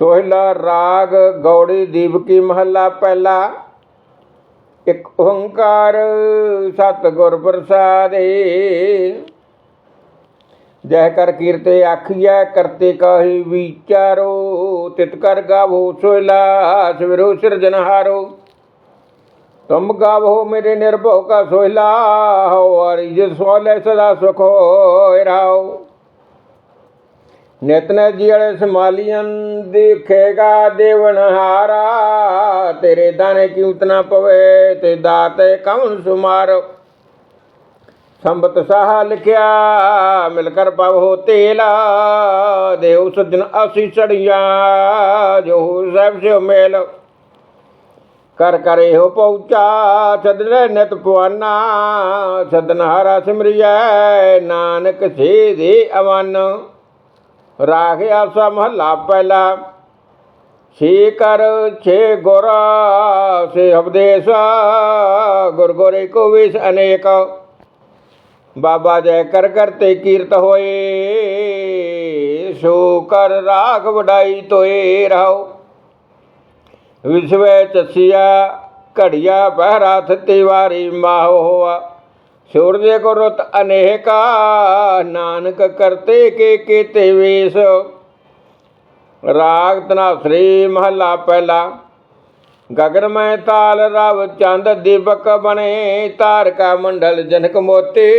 सोहला राग गौड़ी दीवकी महला पहला। एक ओंकार सतगुर प्रसाद। जय कर कीर्ते आखिया, करते कही विचारो। तित कर गावो सोहला, सविरो सृजनहारो तुम गावो मेरे निर्भो का सोहला, हो और सदा सुख हो राव ਰਾਓ ਨਿਤਨ ਜੀੜੇ ਸਮਾਲੀਆਂ ਦੇਖੇਗਾ ਦੇਵਨਹਾਰਾ ਤੇਰੇ ਦਾਣੇ ਕੀਮਤ ਨਾ ਪਵੇ, ਤੇ ਦਾਤੇ ਕੌਣ ਸੁਮਾਰ। ਸੰਬਤ ਸਾਹ ਲਿਖਿਆ ਮਿਲ ਕਰ ਪਵੋ ਤੇਲਾ। ਦੇਉ ਸਜਣ ਅਸੀਂ ਸੜੀਆਂ ਜੋ ਸਾਹਿਬ ਸਿਓ ਮੇਲ। ਕਰ ਕਰੇ ਹੋ ਪਹੁੰਚਾ ਸਦਨੇ ਨਿਤ ਪਵਾਨਾ ਸਦਨ ਹਾਰਾ ਸਿਮਰਿਐ, ਨਾਨਕ ਸੇ ਦੇ ਅਵਨ। रागे आसा महला पहला। छी कर छे गोरा, से उपदेश गुरगोरे को विष अनेक। बाबा जय कर करते कीर्त होए सो कर राख बढ़ाई तो तोए रहो। विश्व चसिया, कड़िया पहराथ तिवारी माह हुआ। ਸੂਰਜ ਕੋ ਰਤ ਅਨੇਕਾ, ਨਾਨਕ ਕਰਤੇ ਕੇ ਕੀਤੇ ਵੇਸ। ਰਾਗ ਤਨਾਸਰੀ ਮਹੱਲਾ ਪਹਿਲਾ। ਗਗਨ ਮੈਂ ਤਾਲ ਰਵ ਚੰਦ ਦੀਪਕ ਬਣੇ ਤਾਰਕਾ ਮੰਡਲ ਜਨਕ ਮੋਤੀ।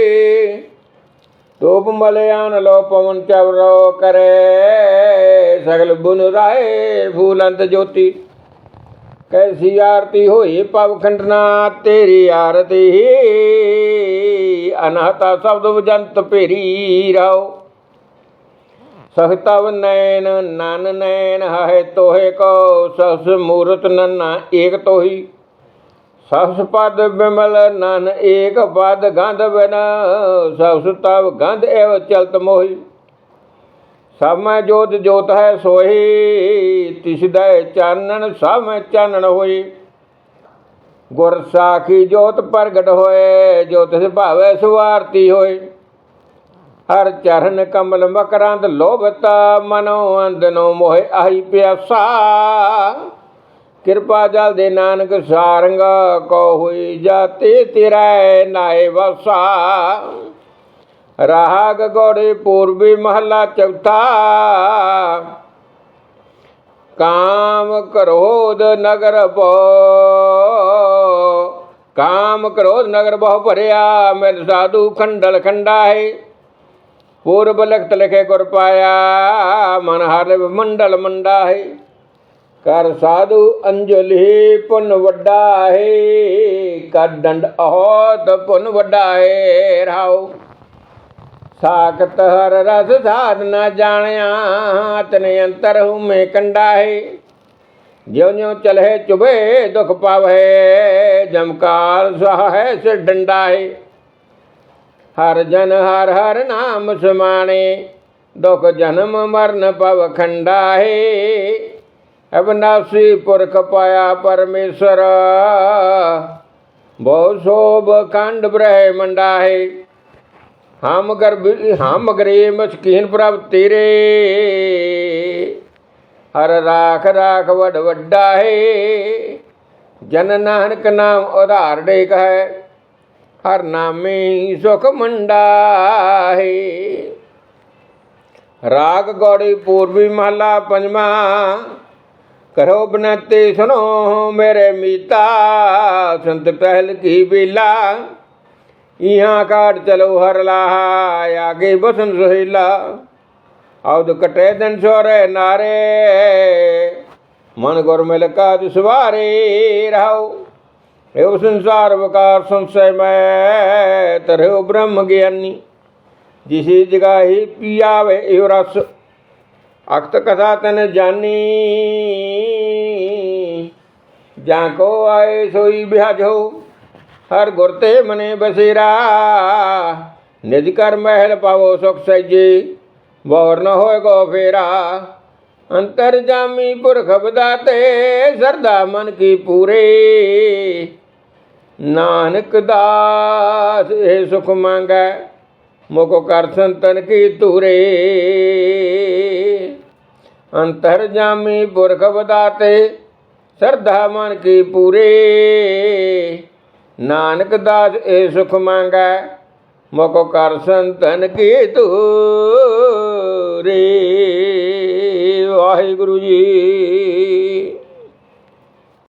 ਧੂਪ ਮਲਿਆਨ ਲੋ ਪਵਨ ਚਵਰੋ ਕਰੇ, ਸਗਲ ਬੁਨ ਰਾਏ ਫੂਲੰਤ ਜੋਤੀ। कैसी आरती हो पवखंडनाथ तेरी आरती। अनहता शब्द जंत पेरी रहो सहतव नैन नन नैन है तोहे को सहस मूर्त नन्ना एक तो ही सहस पद विमल, नन एक पद गंध बिना। सहस तव गंध एव चलत मोही। ਸਭ ਮੈਂ ਜੋਤ ਜੋਤ ਹੈ ਸੋਹੀ, ਤਿਸ ਦੇ ਚਾਨਣ ਸਭ ਮੈਂ ਚਾਨਣ ਹੋਈ। ਗੁਰ ਸਾਖੀ ਜੋਤ ਪ੍ਰਗਟ ਹੋਏ, ਜੋ ਤਿਸ ਭਾਵੇ ਸੁਵਾਰਤੀ ਹੋਏ ਹਰ ਚਰਨ ਕਮਲ ਮਕਰੰਦ ਲੋਭਤਾ, ਮਨੋ ਅੰਦਨੋ ਮੋਹਿ ਆਹੀ ਪਿਆਸਾ। ਕਿਰਪਾ ਜਲ ਦੇ ਨਾਨਕ ਸਾਰੰਗ ਕੋ ਹੋਈ ਜਾਤੇ ਤੇਰਾ ਨਾਏ ਵਸਾ। राग गौरी पूर्वी महला चौथा। काम क्रोध नगर बो। काम क्रोध नगर बहु भरिया, मेरे साधु खंडल खंडा है पूर्व लिखत लिखे गुर पाया, मन हर मंडल मंडा है कर साधु अंजलि पुन वड्डा है कर दंड अहोत पुन वड्डा है राव ਸਾਖਤ ਹਰ ਰਸ ਸਾਧ ਨਾ ਜਾਣਿਆ ਤਨੇ ਅੰਤਰ ਹੁਮੇ ਕੰਡਾ ਹੈ ਜਿਉ ਜਿਉ ਚਲਹਿ ਚੁਬੇ ਦੁਖ ਪਾਵੇ ਜਮਕਾਰ ਸਹ ਹੈ ਸਿਰ ਡੰਡਾ ਹੈ ਹਰ ਜਨ ਹਰ ਹਰ ਨਾਮ ਸਮਾਣੇ ਦੁਖ ਜਨਮ ਮਰਨ ਪਵ ਖੰਡਾ ਹੈ ਅਬਨਾਸੀ ਪੁਰਖ ਪਾਇਆ ਪਰਮੇਸ਼ਰ ਬਹੁ ਸੋਭ ਖੰਡ ਬ੍ਰਹਮੰਡਾ हम गर्भ हम अग्रे मुस्किन प्रभ तेरे हर राख राख वड वड्डा है। जन नानक नाम उधार डेक है हर नामे सुख मंडा है। राग गौड़ी पूर्वी महला पंजमा। करो बनते सुनो मेरे मीता। संत पहल की बेला। यहाँ काट चलो हर लाहा गई बसन सोहिला। तो कटे दिन छोरे नारे। मन गुर मिल का दुसवारे रहो। एव संसार विकार संशय में तरह ब्रह्म ज्ञानी। जिस जगह ही पियावे इव रस, अक्त कथा तन जानी। जाको आए सोई ब्याज हो हर गुरते मने बसेरा। निज कर महल पावो सुख सजी बोर न हो गो फेरा। अंतर जामी पुरख बदाते, सरदा मन की पूरे। नानक दास ए सुख मांग, मुख कर संतन की तुरे। अंतर जामी पुरख बदाते, सरदा मन की पूरे। ਨਾਨਕ ਦਾਸ ਇਹ ਸੁਖ ਮੰਗੈ ਮੋਕੋ ਕਰ ਸੰਤਨ ਕੀ ਤੂਰੇ ਵਾਹਿਗੁਰੂ ਜੀ